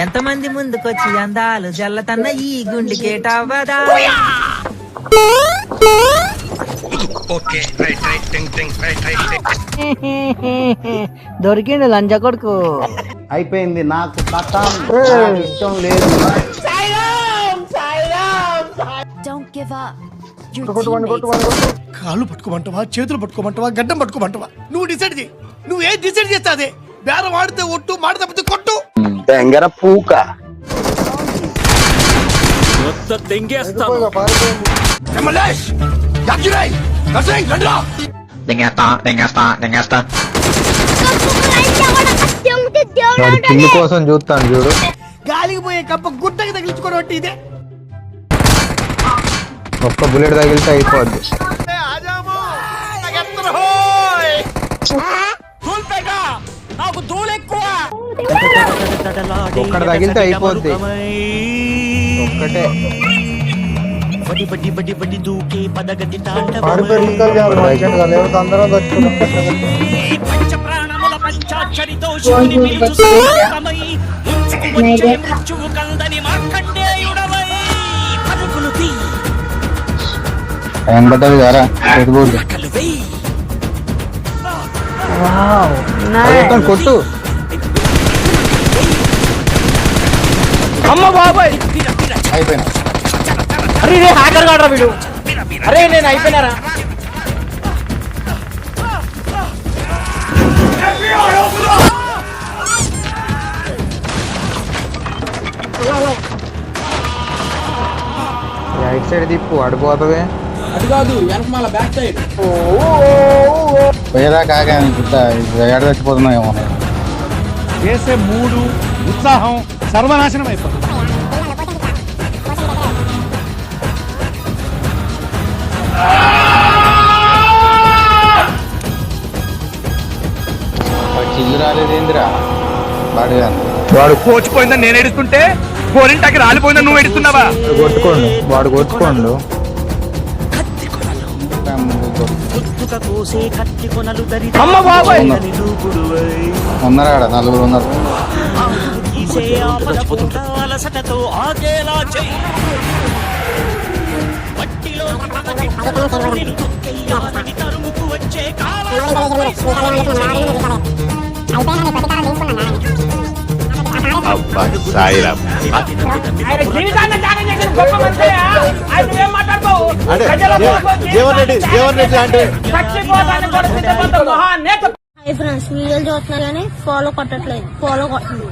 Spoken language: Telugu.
ఎంతమంది ముందుకొచ్చి అందాలు జల్లతన్న ఈ గుండెకేటవ్వదా ఓకే రైట్ రైట్ టింగ్ టింగ్ రైట్ రైట్ దొరికిండు లంచ కొడుకు. అయిపోయింది నాకు కథం. ఇష్టం లేదు. కాళ్ళు పట్టుకోమంటావా చేతులు పట్టుకోమంటావా గడ్డం పట్టుకోమంటావా? నువ్వు డిసైడ్ చేయి. నువ్వు ఏం డిసైడ్ చేస్తా అదే బేరం ఆడితే ఒట్టు మాట తప్పితే కొట్టు. తెంగర పూక. మల్లేష్ యాక్చువల్ నర్సింగ్ రండిరా వాడి కిల్లు కోసం చూస్తాను చూడు. గాలికి పోయే కప్ప గుట్టకి తగిలించుకోవడం ఇదే. ఒక్క బుల్లెట్ తగిలితే అయిపోద్ది. ఒక్కడ తగిలితే అయిపోద్ది. ఒక్కటే. టైం పడ్డది కదా ఎటుపోద్దు కొట్టు, కొట్టు అమ్మ బాబాయ్! అయిపోయినా. అరే రే హ్యాకర్ కాడరా వీడు. అరే నేను అయిపోయినారా? రైట్ సైడ్ తిప్పు అడిపోతుంది అది కాదు వెనకమాల బ్యాక్ సైడ్ పోయేదా కాగా ఎడ చచ్చిపోతున్నాయేమో. చేసే మూడు ఉత్సాహం సర్వనాశనం అయిపోతుంది. చిల్లు రాలేదేందిరా వాడు వాడు కోచిపోయిందని నేను ఏడుస్తుంటే గోరింటాకి రాలిపోయిందని నువ్వు ఏడుస్తున్నావా? కొట్టుకోండు. వాడు కొట్టుకోండు. అమ్మ బాబాయ్! ఉన్నారా నలుగురు ఉన్నారు. జీవన్ రెడ్డి జీవన్ రెడ్డి అంటే? హాయ్ ఫ్రెండ్స్ వీడియోలు చూస్తున్నారు కానీ ఫాలో కొట్టట్లేదు. ఫాలో కొట్టండి